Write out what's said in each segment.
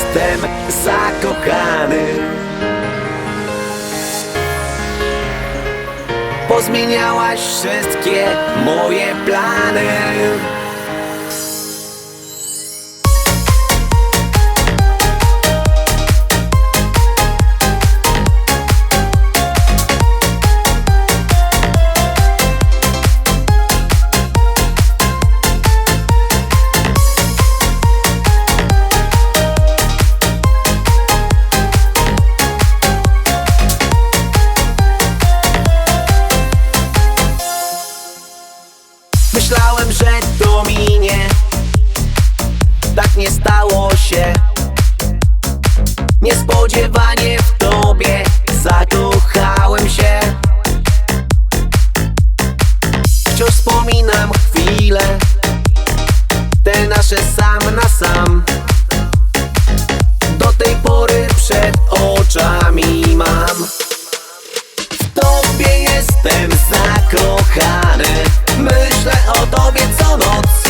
jestem zakochany. Pozmieniałaś wszystkie moje plany Niespodziewanie w tobie. Zakochałem się. Wciąż wspominam chwile. Te nasze sam na sam. Do tej pory przed oczami mam. W tobie jestem zakochany. Myślę o tobie co noc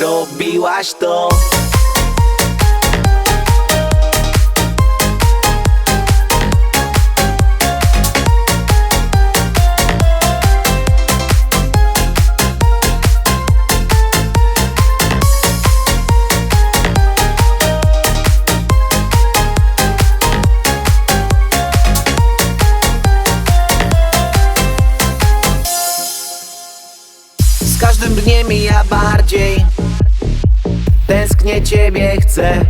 zrobiłaś to. Z każdym dniem ja bardziej Tęsknię ciebie chcę.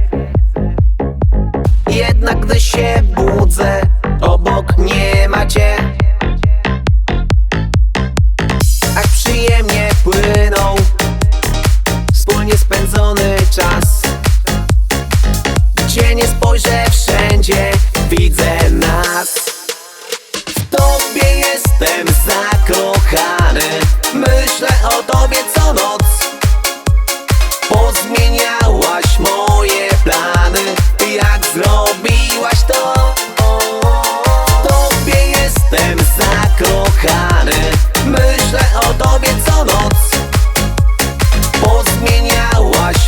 Jednak gdy się budzę Obok nie ma cię. Tak przyjemnie płynął Wspólnie spędzony czas. Gdzie nie spojrzę wszędzie Widzę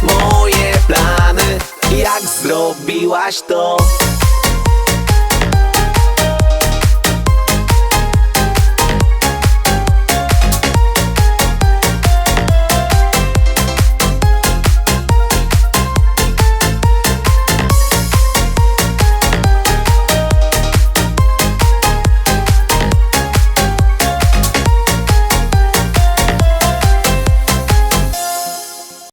moje plany Jak zrobiłaś to?